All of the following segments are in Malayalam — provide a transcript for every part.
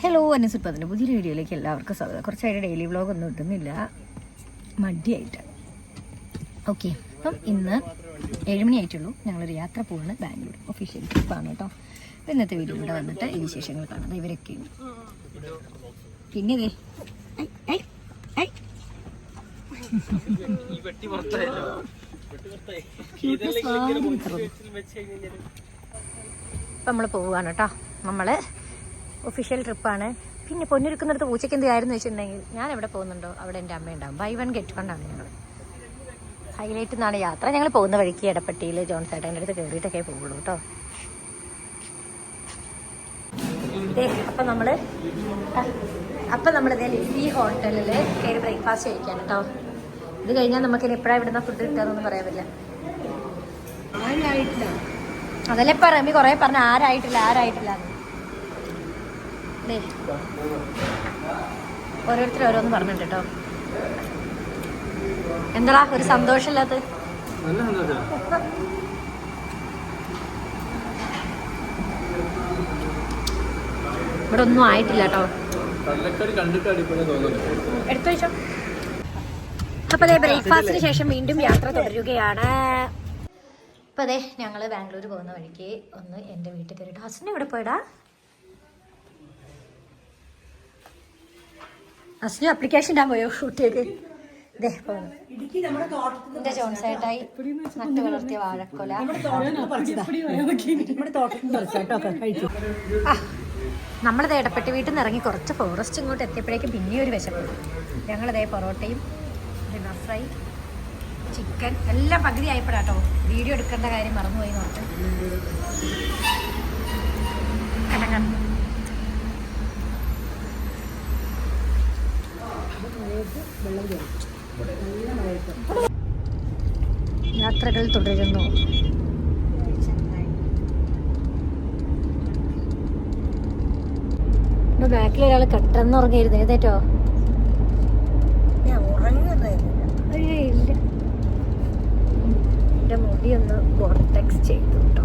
ഹലോ എന്നെ സുൽപ്പത്തിന്റെ പുതിയൊരു വീഡിയോയിലേക്ക് എല്ലാവർക്കും സ്വാഗതം. കുറച്ചായിട്ട് ഡെയിലി വ്ളോഗ് ഒന്നും കിട്ടുന്നില്ല മടിയായിട്ട്. ഓക്കെ അപ്പം ഇന്ന് ഏഴുമണിയായിട്ടുള്ളൂ ഞങ്ങളൊരു യാത്ര പോകുന്നത് ബാംഗ്ലൂർ ഒഫീഷ്യൽ ട്രിപ്പാണ് കേട്ടോ. അപ്പം ഇന്നത്തെ വീഡിയോ ഇവിടെ വന്നിട്ട് ഈ വിശേഷങ്ങൾ കാണുന്നത് ഇവരൊക്കെ പിന്നെ ഇതേ നമ്മൾ പോവുകയാണ് കേട്ടോ. നമ്മൾ ഒഫീഷ്യൽ ട്രിപ്പാണ് പിന്നെ പൊന്നൊരുക്കുന്നിടത്ത് പൂച്ചയ്ക്ക് എന്ത് കാര്യം എന്ന് വെച്ചിട്ടുണ്ടെങ്കിൽ ഞാൻ എവിടെ പോകുന്നുണ്ടോ? അവിടെ എന്റെ അമ്മ ഉണ്ടാവും. ബൈ വൺ ഗെറ്റ് വൺ ആണ് ഞങ്ങൾ ഹൈലൈറ്റ് എന്നാണ് യാത്ര. ഞങ്ങൾ പോകുന്ന വഴിക്ക് എടപ്പട്ടിയിൽ ജോൺ ചേട്ടന്റെ അടുത്ത് കയറിയിട്ടൊക്കെ പോകുള്ളൂ കേട്ടോ അപ്പം നമ്മൾ അപ്പം നമ്മൾ ഇതേ ലിസി ഹോട്ടലിൽ കയറി ബ്രേക്ക്ഫാസ്റ്റ് കഴിക്കാൻ കേട്ടോ ഇത് കഴിഞ്ഞാൽ നമുക്ക് ഇനി എപ്പോഴാണ് ഇവിടുന്ന് ഫുഡ് കിട്ടാന്നൊന്നും പറയാൻ പറ്റില്ല. അതല്ലേ പറയാം കുറേ പറഞ്ഞ ആരായിട്ടില്ല ആരായിട്ടില്ല. ഓരോരുത്തർ ഓരോന്ന് പറഞ്ഞിട്ട് കേട്ടോ എന്താ ഒരു സന്തോഷമില്ലാത്ത? ഇവിടെ ഒന്നും ആയിട്ടില്ല കേട്ടോ എടുത്തു വെച്ചോ. അപ്പൊ അതെ ബ്രേക്ക്ഫാസ്റ്റിന് ശേഷം വീണ്ടും യാത്ര തുടരുകയാണ്. അപ്പൊ അതെ ഞങ്ങൾ ബാംഗ്ലൂർ പോകുന്ന വഴിക്ക് ഒന്ന് എന്റെ വീട്ടിൽ കയറിയിട്ട് ഹസ്ബൻഡ് എവിടെ പോയടാ? ഹസ്ബൻഡ് അപ്ലിക്കേഷൻ ഇടാൻ പോയോ? കുട്ടിയൊക്കെ എന്റെ ജോൺസേട്ടായി നട്ടു വളർത്തിയ വാഴക്കൊല. ആ, നമ്മളിത് ഇടപ്പെട്ട് വീട്ടിൽ നിന്ന് ഇറങ്ങി കുറച്ച് ഫോറസ്റ്റ് ഇങ്ങോട്ട് എത്തിയപ്പോഴേക്കും പിന്നെ ഒരു വിശപ്പ്. ഞങ്ങളിതേ പൊറോട്ടയും ഡിന്നർ ഫ്രൈ ചിക്കൻ എല്ലാം പകുതി ആയപ്പോഴാട്ടോ വീഡിയോ എടുക്കേണ്ട കാര്യം മറന്നുപോയി നോട്ട് യാത്രകൾ തുടരുന്നു. ബാക്കിൽ ഒരാൾ കെട്ടെന്ന് ഉറങ്ങിയിരുന്നു. ഏതേറ്റോ ഇല്ല. എന്റെ മുടി ഒന്ന് ബോർട്ടക്സ് ചെയ്തു കേട്ടോ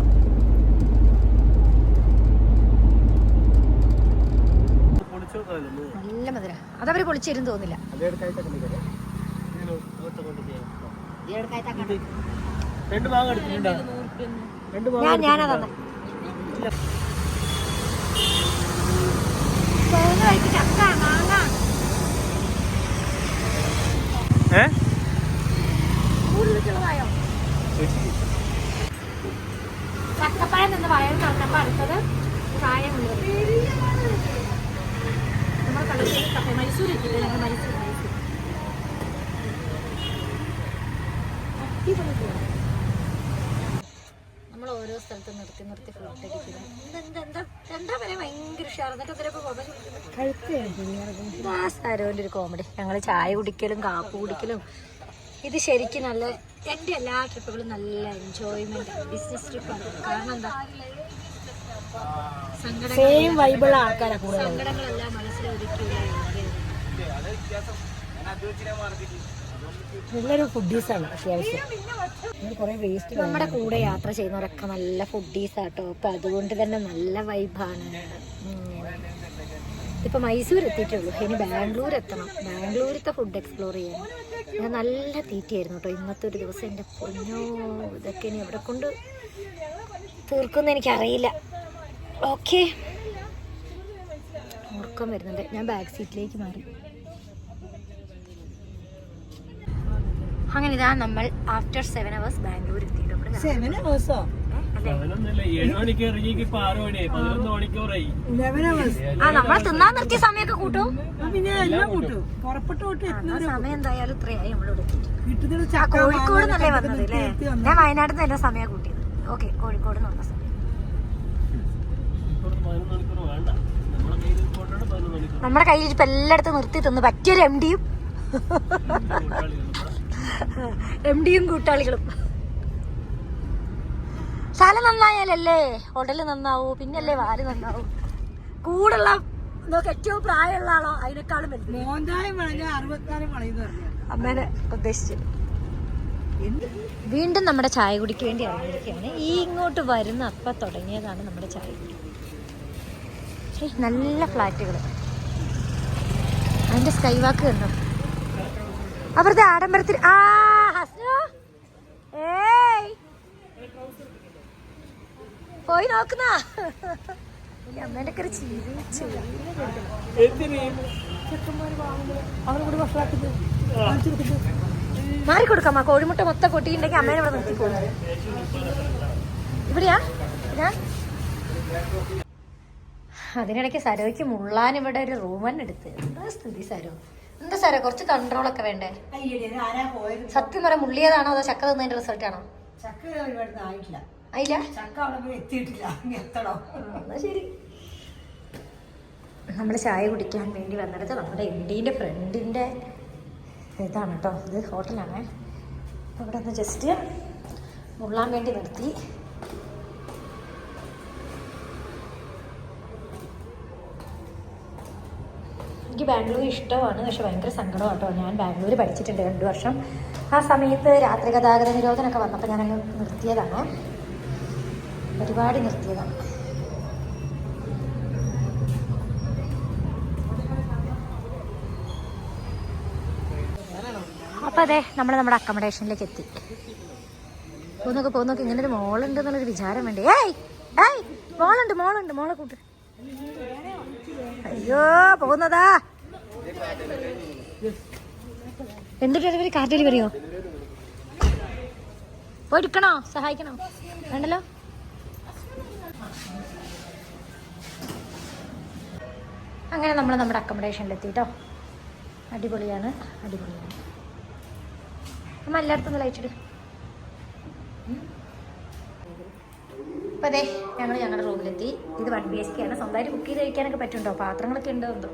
നല്ല മധുര. അതവര് പൊളിച്ചിരുന്ന് തോന്നില്ല. രണ്ട് ഭാഗം എടുത്തിട്ടുണ്ടോ. രണ്ട് ഭാഗം ഞാൻ ഞാനാ തന്നെ. ചക്കപ്പഴം നിന്ന് വയർ തന്നപ്പോ അടുത്തത് പ്രായമുള്ളത് നമ്മൾ കളിച്ചത് കപ്പ മൈസൂർ എത്തിയില്ല ഞങ്ങൾ മൈസൂർ മൈസൂർ. നമ്മൾ ഓരോ സ്ഥലത്ത് നിർത്തി നിർത്തി എന്താ പറയാ ഭയങ്കര ഉഷാർ സാരോന്റെ ഒരു കോമഡി ഞങ്ങൾ ചായ കുടിക്കലും കാപ്പ് കുടിക്കലും. ഇത് ശരിക്കും നല്ല എന്റെ എല്ലാ ട്രിപ്പുകളും നല്ല എൻജോയ്മെന്റ് ബിസിനസ് ട്രിപ്പാണ് കാരണം എന്താ? സെയിം വൈബിൾ ആൾക്കാരാണ് കൂടുതൽ നല്ലൊരു ഫുഡീസാണ് അത്യാവശ്യം. കുറെ വേസ്റ്റ് നമ്മുടെ കൂടെ യാത്ര ചെയ്യുന്നവരൊക്കെ നല്ല ഫുഡീസ് ആട്ടോ. അപ്പൊ അതുകൊണ്ട് തന്നെ നല്ല വൈബാണ് ഇപ്പൊ മൈസൂർ എത്തിയിട്ടുള്ളൂ. ഇനി ബാംഗ്ലൂർ എത്തണം. ബാംഗ്ലൂരത്തെ ഫുഡ് എക്സ്പ്ലോർ ചെയ്യാൻ. ഞാൻ നല്ല തീറ്റയായിരുന്നു കേട്ടോ ഇന്നത്തെ ഒരു ദിവസം എന്റെ പൊന്നോ ഇതൊക്കെ ഇനി എവിടെ കൊണ്ട് തീർക്കുമെന്ന് എനിക്കറിയില്ല. ഓക്കെ. ഉറക്കം വരുന്നുണ്ട്. ഞാൻ ബാക്ക് സീറ്റിലേക്ക് മാറി. അങ്ങനെ ഇതാ നമ്മൾ ആഫ്റ്റർ സെവൻ അവേഴ്സ് ബാംഗ്ലൂർ എത്തിയിട്ടുണ്ട് സെവൻ അവേഴ്സോ ആ നമ്മളെ തിന്നാൻ നിർത്തിയ സമയൊക്കെ കൂട്ടും? പിന്നെ എല്ലാം കൂട്ടും. പുറപ്പെട്ടു തൊട്ട് ആ സമയം എന്തായാലും ഇത്രയായി ആ കോഴിക്കോട് നിന്നല്ലേ വന്നത് അല്ലേ? ഞാൻ വയനാട്ടിൽ നിന്ന് എല്ലാം സമയം കൂട്ടിയത്. ഓക്കെ കോഴിക്കോട് നിന്ന് വന്ന സമയം നമ്മുടെ കയ്യിൽ ഇപ്പൊ എല്ലായിടത്തും നിർത്തി തന്നു. പറ്റിയൊരു എം ഡിയും എം ഡിയും കൂട്ടാളികളും. സ്ഥലം നന്നായാലല്ലേ? ഉടൽ നന്നാവൂ. പിന്നല്ലേ വാൽ നന്നാവൂ. കൂടുള്ള നോക്ക് ഏറ്റവും പ്രായമുള്ള ആളോ അതിനേക്കാളും അമ്മേനെ ഉദ്ദേശിച്ചു. വീണ്ടും നമ്മുടെ ചായ കുടിക്ക് വേണ്ടി ഇറങ്ങിയിരിക്കുകയാണ് ഈ ഇങ്ങോട്ട് വരുന്ന അപ്പം തുടങ്ങിയതാണ് നമ്മുടെ ചായ കുടി. നല്ല ഫ്ലാറ്റുകൾ അതിന്റെ സ്കൈ വാക്ക് കണ്ടോ? അവരുടെ ആഡംബരത്തിൽ ആ ഹസ്നു. ഏയ്. പോയി നോക്കുന്ന. അമ്മേന്റെ ഒക്കെ ഒരു ചിരി കോഴിമുട്ട മൊത്തം കൊട്ടിയിട്ടുണ്ടെങ്കിൽ അമ്മേനെ ഇവിടെ നിർത്തി പോകും ഇവിടെയാ? ഇതാ? അതിനിടയ്ക്ക് സരോയ്ക്ക് മുള്ളാൻ ഇവിടെ ഒരു റൂമൻ എടുത്ത്. എന്താ സ്ഥിതി സരോ? എന്താ സരോ? കുറച്ച് കൺട്രോൾ ഒക്കെ വേണ്ടേ? സത്യം പറയാം മുള്ളിയതാണോ അതോ ചക്ക തിന്നതിന്റെ റിസൾട്ട് ആണോ? ആയില്ല? ശരി. നമ്മൾ ചായ കുടിക്കാൻ വേണ്ടി വന്നിടത്ത് നമ്മുടെ ഇന്ത്യന്റെ ഫ്രണ്ടിന്റെ ഫ്രണ്ടിന്റെ ഇതാണ് കേട്ടോ ഇത് ഹോട്ടലാണ് അപ്പോൾ ഇവിടെ ഒന്ന് ജസ്റ്റ് മുള്ളാൻ വേണ്ടി നിർത്തി. എനിക്ക് ബാംഗ്ലൂർ ഇഷ്ടമാണ് പക്ഷെ ഭയങ്കര സങ്കടമാണ് കേട്ടോ ഞാൻ ബാംഗ്ലൂർ പഠിച്ചിട്ടുണ്ട് രണ്ട് വർഷം. ആ സമയത്ത് രാത്രി ഗതാഗത നിരോധനമൊക്കെ വന്നപ്പോൾ ഞാനങ്ങ് നിർത്തിയതാണ്. ഒരുപാട് നിർത്തിയതാണ്. അപ്പം അതെ നമ്മൾ നമ്മുടെ അക്കോമഡേഷനിലേക്ക് എത്തി. പോന്നൊക്കെ പോന്നൊക്കെ ഇങ്ങനെ ഒരു മോളുണ്ട് എന്നുള്ളൊരു വിചാരം വേണ്ടേ. ഏയ് ഏയ് മോളുണ്ട് മോളുണ്ട് മോളെ കൂട്ട്. അയ്യോ പോകുന്നതാ. എന്ത് ഡെലിവറി കാർ ഡെലിവറിയോ പോയിക്കണോ സഹായിക്കണോ? വേണ്ടല്ലോ? അങ്ങനെ നമ്മൾ നമ്മുടെ അക്കോമഡേഷനിലെത്തി കേട്ടോ അടിപൊളിയാണ് അടിപൊളിയാണ്. നമ്മൾ എല്ലായിടത്തും ലൈച്ചിട് അപ്പോൾ അതെ ഞങ്ങൾ ഞങ്ങളുടെ റൂമിലെത്തി. ഇത് വൺ ബി എച്ച് കെ ആണ്. സ്വന്തമായിട്ട് കുക്ക് ചെയ്ത് കഴിക്കാനൊക്കെ പറ്റുണ്ടോ പാത്രങ്ങളൊക്കെ ഉണ്ടോ എന്തോ?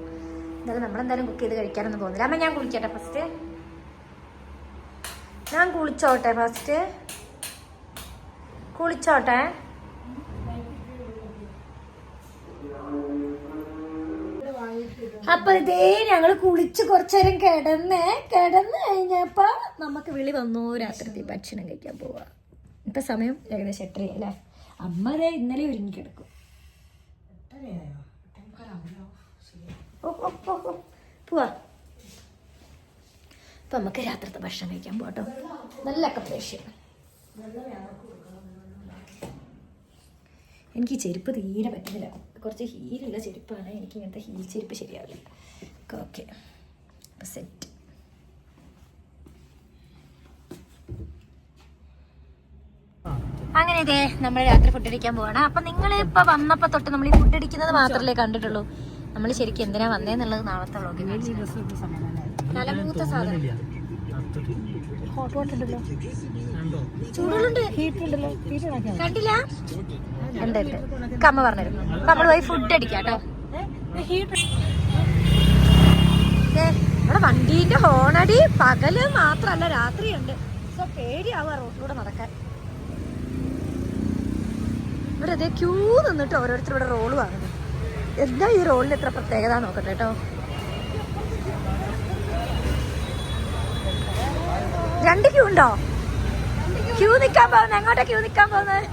എന്തായാലും നമ്മളെന്തായാലും കുക്ക് ചെയ്ത് കഴിക്കാനൊന്നും പോകുന്നില്ല. അമ്മ ഞാൻ കുളിക്കട്ടെ ഫസ്റ്റ് ഞാൻ കുളിച്ചോട്ടെ ഫസ്റ്റ് കുളിച്ചോട്ടെ. അപ്പൊ ഇതേ ഞങ്ങൾ കുളിച്ച് കുറച്ചേരം കിടന്നേ കിടന്ന് കഴിഞ്ഞപ്പോ നമുക്ക് വിളി വന്നു. രാത്രി ഭക്ഷണം കഴിക്കാൻ പോവാ. ഇപ്പൊ സമയം ഏകദേശം എട്ടര അല്ലേ? അമ്മ ദേ ഇന്നലെ ഒരുങ്ങി കിടക്കും. പോവാ. അപ്പൊ നമുക്ക് രാത്രിത്തെ ഭക്ഷണം കഴിക്കാൻ പോട്ടോ നല്ല അക്കപ്രേഷ്യം എനിക്ക് ചെരുപ്പ് തീരെ പറ്റുന്നില്ല. കുറച്ച് ഹീലുള്ള ചെരുപ്പാണ്. എനിക്ക് ഇങ്ങനത്തെ ഹീൽ ചെരുപ്പ് ശരിയാവില്ല. ഓക്കെ അപ്പം സെറ്റ് അങ്ങനെ ഇതേ നമ്മൾ രാത്രി ഫുഡ് അടിക്കാൻ പോവാണ്. അപ്പൊ നിങ്ങൾ ഇപ്പൊ വന്നപ്പോ തൊട്ട് നമ്മൾ ഈ ഫുഡ് അടിക്കുന്നത് മാത്രമല്ലേ കണ്ടിട്ടുള്ളൂ. നമ്മൾ ശരിക്കും എന്തിനാ വന്നേന്നുള്ളത് നാളത്തെ വ്ളോഗിൽ തലമൂത്ത സാധനം. ഹോട്ട് വാട്ടർ ഉണ്ടല്ലോ. ചൂടുകളുണ്ട്. കണ്ടില്ല? ഉണ്ട് ഉണ്ട്. കമ്മ പറഞ്ഞിരുന്നു അപ്പൊ നമ്മൾ പോയി ഫുഡ് അടിക്കാം നമ്മുടെ ഇവിടെ വണ്ടീന്റെ ഹോണടി പകൽ മാത്രല്ല രാത്രിയുണ്ട്. സോ പേടിയാവുക റോഡിലൂടെ നടക്കാൻ. ഇവിടെ ക്യൂ നിന്നിട്ട് ഓരോരുത്തർ ഇവിടെ വാങ്ങുന്നു. എന്താ ഈ റോളിന് ഇത്ര പ്രത്യേകത നോക്കട്ടെ കേട്ടോ? രണ്ട് ക്യൂ ഉണ്ടോ? ക്യൂ നിക്കാൻ പോകുന്നത്. എങ്ങോട്ടാ ക്യൂ നിക്കാൻ പോകുന്നത്?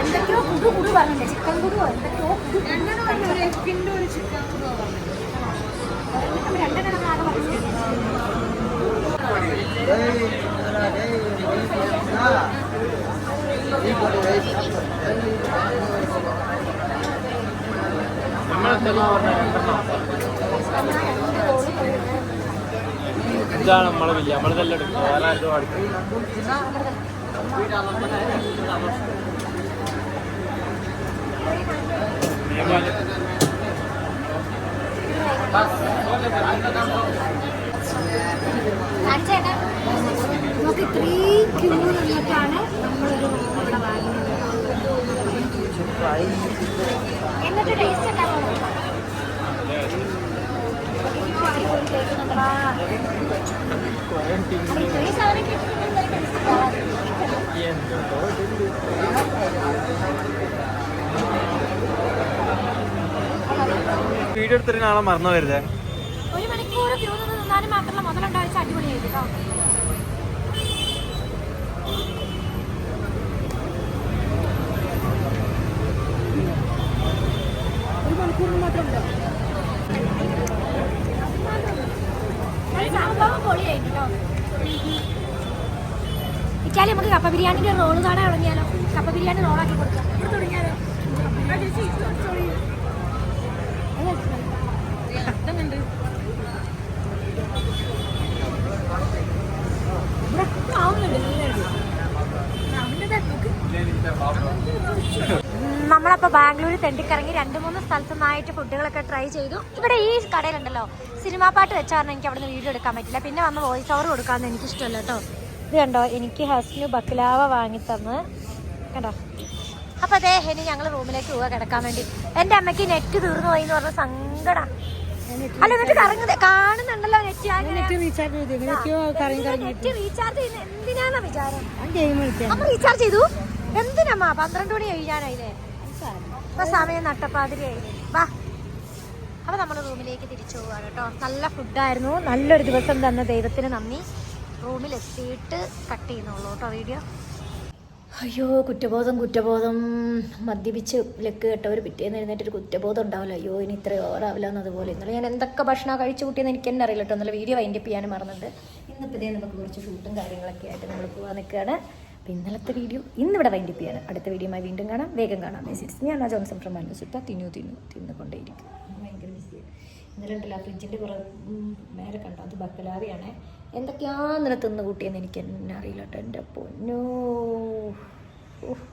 എന്തൊക്കെയോ കുടു കുടു പറഞ്ഞില്ലേ ചിക്കൻ കുടുവോ എന്തൊക്കെയോ കുടു. രണ്ടെണ്ണം அஞ்சாலம் மழை இல்லையா மழை தள்ள எடுக்கும் அதெல்லாம் இதுவாக இருக்கு ஏமாலு നമുക്ക് ഇത്രയും ക്യൂ നിന്നിട്ടാണ് നമ്മളൊരു ഇവിടെ വാങ്ങുന്നത് എന്നിട്ട് ടേസ്റ്റ് വീഡിയോ എടുത്തിട്ട് നാളെ മറന്നു വരുതേ കാണാനും മാത്രമല്ല മുതലുണ്ടോ വെച്ചാൽ അടിപൊളിയായി കേട്ടോ ഒരു മണിക്കൂറിന് മാത്രം ഉണ്ടോ? സംഭവം പൊളിയായി കേട്ടോ ഇറ്റാലി നമുക്ക് കപ്പ ബിരിയാണിന്റെ റോൾ കാണാൻ തുടങ്ങിയാലോ കപ്പ ബിരിയാണി റോളാക്കി കൊടുക്കാം. തുടങ്ങിയാലോ? അതെന്തുണ്ട്? ബാംഗ്ലൂർ തെണ്ടിക്കറങ്ങി രണ്ട് മൂന്ന് സ്ഥലത്തു നിന്നായിട്ട് ഫുഡുകളൊക്കെ ട്രൈ ചെയ്തു. ഇവിടെ ഈ കടയിലുണ്ടല്ലോ സിനിമാ പാട്ട് വെച്ചാൽ പറഞ്ഞാൽ എനിക്ക് അവിടെ നിന്ന് വീഡിയോ എടുക്കാൻ പറ്റില്ല. പിന്നെ വന്ന് വോയിസ് ഓവർ കൊടുക്കാമെന്ന് എനിക്ക് ഇഷ്ടമല്ല കേട്ടോ. ഇത് കണ്ടോ എനിക്ക് ഹസ്നു ബക്കലാവ വാങ്ങി തന്ന് കണ്ടോ? അപ്പൊ അതെ ഇനി ഞങ്ങൾ റൂമിലേക്ക് പോവുക കിടക്കാൻ വേണ്ടി. എന്റെ അമ്മയ്ക്ക് നെറ്റ് തീർന്നു പോയി എന്ന് പറഞ്ഞ സങ്കടം. അല്ല എന്നിട്ട് കറങ്ങുന്നത്? കാണുന്നുണ്ടല്ലോ നെറ്റ് നെറ്റ് റീചാർജ് ചെയ്തു. നെറ്റ് റീചാർജ് വിചാരം? റീചാർജ് ചെയ്തു? എന്തിനമ്മ? പന്ത്രണ്ട് മണി കഴിയാനായില്ലേ? ഇപ്പൊ സമയം നട്ടപ്പാതിരിയായില്ലേ വാ. അപ്പൊ നമ്മൾ റൂമിലേക്ക് തിരിച്ചു പോവാണ് കേട്ടോ. നല്ല ഫുഡായിരുന്നു. നല്ലൊരു ദിവസം തന്ന ദൈവത്തിന് നന്ദി. റൂമിൽ എത്തിയിട്ട് കട്ട് ചെയ്യുന്നുള്ളൂ കേട്ടോ വീഡിയോ. അയ്യോ കുറ്റബോധം കുറ്റബോധം. മദ്യപിച്ച് ലക്ക് കേട്ടവർ പിറ്റേന്ന് എഴുന്നേറ്റൊരു കുറ്റബോധം ഉണ്ടാവില്ല. അയ്യോ ഇനി ഇത്രയും ഓവറാവില്ല എന്നതുപോലെ. ഇന്നലെ ഞാൻ എന്തൊക്കെ ഭക്ഷണം കഴിച്ചു കൂട്ടിയെന്ന് എനിക്ക് തന്നെ അറിയില്ല കേട്ടോ. ഇന്നലെ വീഡിയോ വൈൻഡപ്പ് ചെയ്യാനും മറന്നിട്ട്. ഇന്നിപ്പോൾ ഇതേ നമുക്ക് കുറച്ച് ഷൂട്ടും കാര്യങ്ങളൊക്കെ ആയിട്ട് നമ്മൾ പോകാൻ നിൽക്കുകയാണ്. അപ്പോൾ ഇന്നലത്തെ വീഡിയോ ഇന്നിവിടെ വൈൻഡപ്പ് ചെയ്യാണ്. അടുത്ത വീഡിയോയുമായി വീണ്ടും കാണാം. വേഗം കാണാം. മെസ്സേജ് ഞാൻ ആ ജോൺസൺ ഫ്രം മനുസുട്ട തിന്നു തിന്നു തിന്നുകൊണ്ടേയിരിക്കും ഭയങ്കര ബിസിയാണ് ഇന്നലെ ഉണ്ടല്ലോ ഫ്രിഡ്ജിന്റെ കുറേ നേരെ കണ്ടോ? അത് ബക്കലാവിയാണ് എന്തൊക്കെയാ ഇന്നലെ തിന്ന് കൂട്ടിയെന്ന് എനിക്ക് എന്നെ അറിയില്ല കേട്ടോ എന്റെ പൊന്നോ. ഉഫ്.